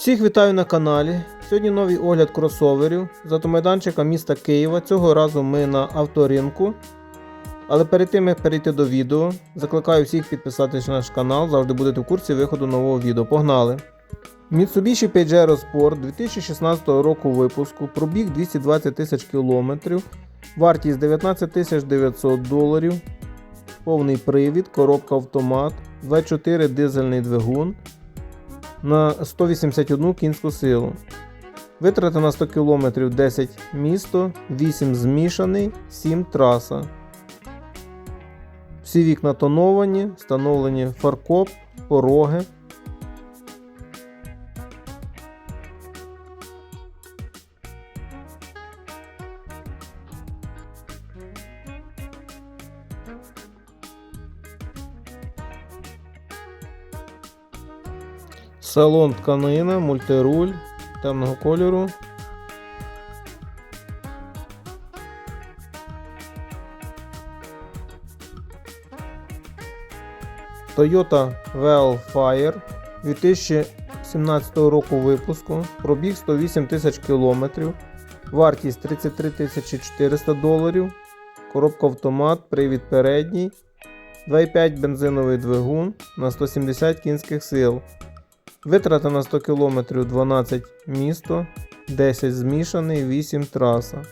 Всіх вітаю на каналі. Сьогодні новий огляд кросоверів з автомайданчика міста Києва. Цього разу ми на авторинку. Але перед тим як перейти до відео, закликаю всіх підписатись на наш канал, завжди будете в курсі виходу нового відео. Погнали! Mitsubishi Pajero Sport 2016 року випуску, пробіг 220 тисяч кілометрів, вартість 19 тисяч 900 доларів, повний привід, коробка автомат, 24 дизельний двигун на 181 кінську силу. Витрати на 100 км 10 місто, 8 змішаний, 7 траса. Всі вікна тоновані, встановлені фаркоп, пороги. Салон тканина, мультируль темного кольору. Toyota Wildfire 2017 року випуску, пробіг 108 тисяч кілометрів, вартість 33 тисячі 400 доларів, коробка автомат, привід передній, 2,5 бензиновий двигун на 170 кінських сил. Витрата на 100 км 12 місто, 10 змішаний, 8 траса.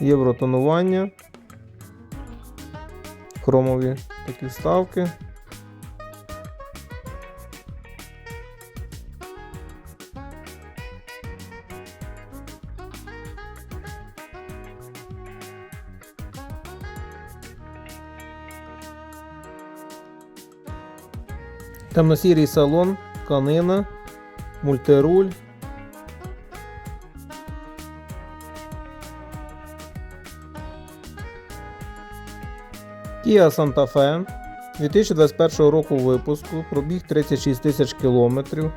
Євротонування. Хромові такі вставки. Темно-сірий салон, тканина, мультируль. Kia Santa Fe 2021 року випуску, пробіг 36 тисяч кілометрів,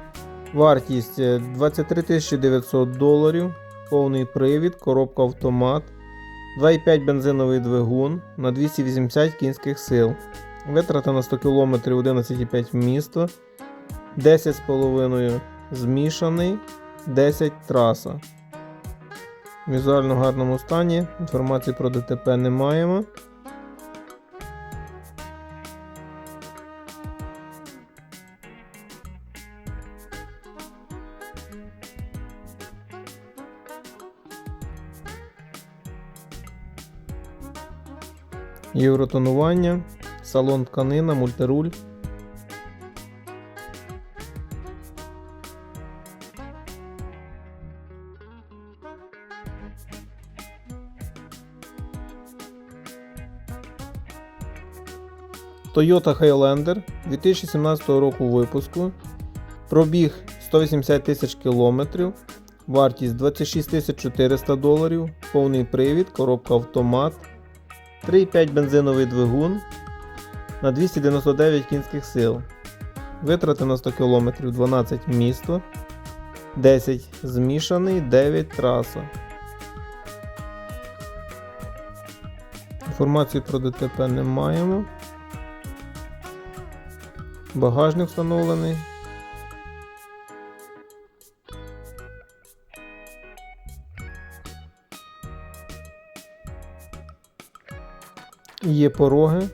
вартість е, 23 900 доларів, повний привід, коробка автомат, 2,5 бензиновий двигун на 280 кінських сил. Витрата на 100 км 11,5 місто, 10,5 змішаний, 10 траса. В візуально гарному стані. Інформації про ДТП не маємо. Євротонування, салон тканина, мультируль. Toyota Highlander 2017 року випуску. Пробіг 180 тисяч кілометрів. Вартість 26 400 доларів. Повний привід, коробка автомат. 3,5 бензиновий двигун на 299 кінських сил. Витрати на 100 км 12 місто, 10 змішаний, 9 траса. Інформації про ДТП не маємо. Багажник встановлений. Є пороги.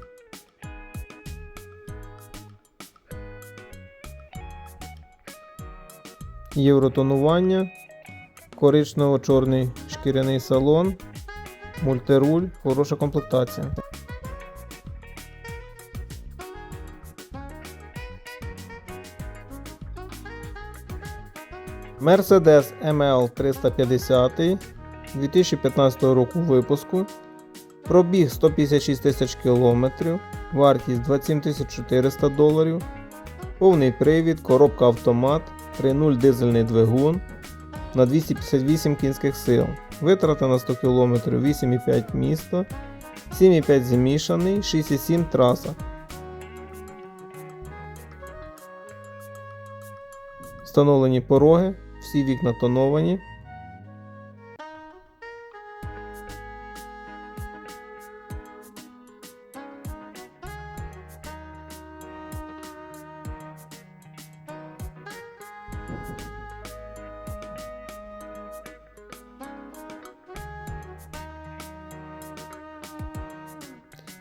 Євротонування, коричнево-чорний шкіряний салон, мультируль, хороша комплектація. Mercedes ML 350 2015 року випуску. Пробіг 156 тисяч кілометрів, вартість 27 400 доларів, повний привід, коробка автомат, 3.0 дизельний двигун на 258 кінських сил. Витрата на 100 км 8,5 місто, 7,5 змішаний, 6,7 траса. Встановлені пороги, всі вікна тоновані.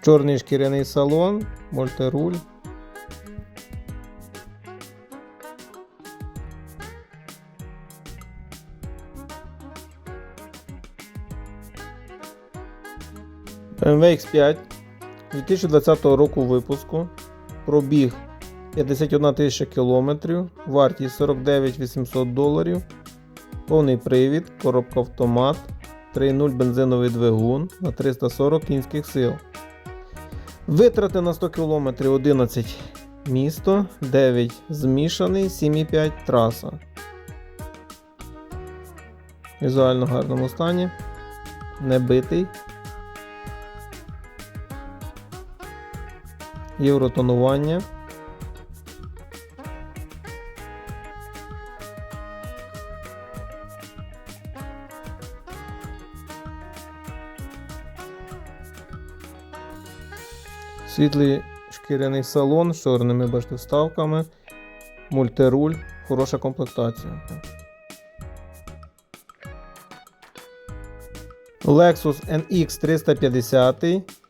Чорний шкіряний салон, мультируль. BMW X5 2020 року випуску. Пробіг 51 тисяча кілометрів, вартість 49 800 доларів, повний привід, коробка автомат, 3.0 бензиновий двигун на 340 кінських сил. Витрати на 100 км 11 місто, 9 змішаний, 7,5 траса. Візуально гарному стані. Не битий. Євротонування. Світлий шкіряний салон з чорними бачите, вставками, мультируль, хороша комплектація. Lexus NX 350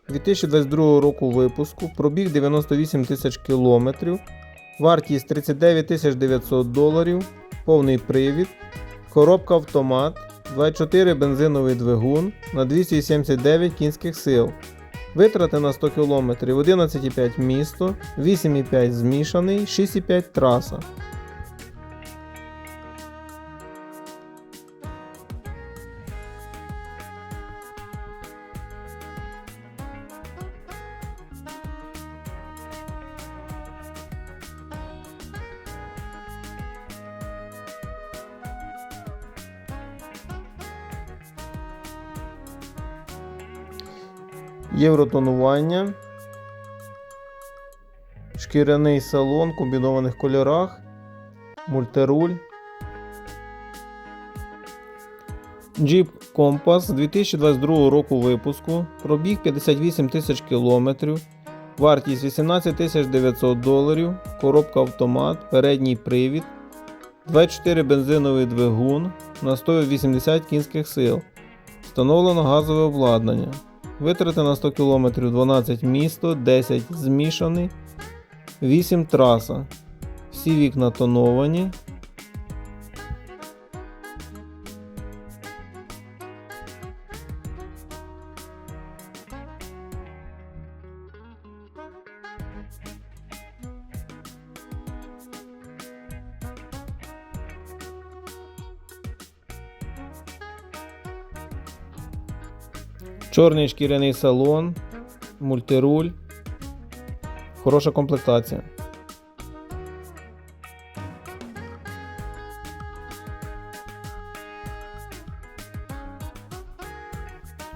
2022 року випуску, пробіг 98 тисяч кілометрів, вартість 39 тисяч 900 доларів, повний привід, коробка автомат, 24 бензиновий двигун на 279 кінських сил. Витрати на 100 км 11,5 місто, 8,5 змішаний, 6,5 траса. Євротонування. Шкіряний салон в комбінованих кольорах. Мультируль. Jeep Compass 2022 року випуску. Пробіг 58 тисяч кілометрів. Вартість 18 тисяч 900 доларів. Коробка автомат, передній привід. 24 бензиновий двигун на 180 кінських сил. Встановлено газове обладнання. Витрати на 100 км 12 місто, 10 змішаний, 8 траса. Всі вікна тоновані. Чорний шкіряний салон, мультируль. Хороша комплектація.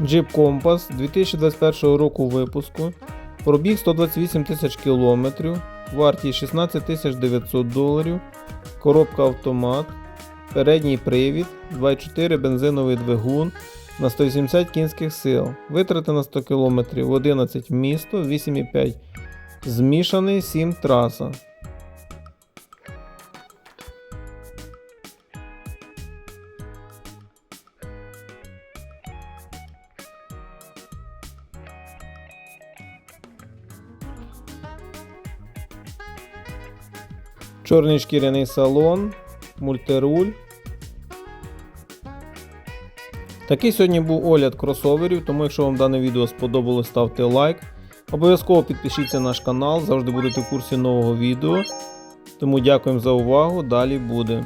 Jeep Compass 2021 року випуску. Пробіг 128 тисяч кілометрів, вартість 16 тисяч 900 доларів, коробка автомат, передній привід, 24 бензиновий двигун на 180 кінських сил. Витрати на 100 км 11 місто, 8,5 змішаний, 7 траса. Чорний шкіряний салон, мультируль. Такий сьогодні був огляд кросоверів, тому якщо вам дане відео сподобалось, ставте лайк. Обов'язково підпишіться на наш канал, завжди будете в курсі нового відео. Тому дякуємо за увагу, далі буде.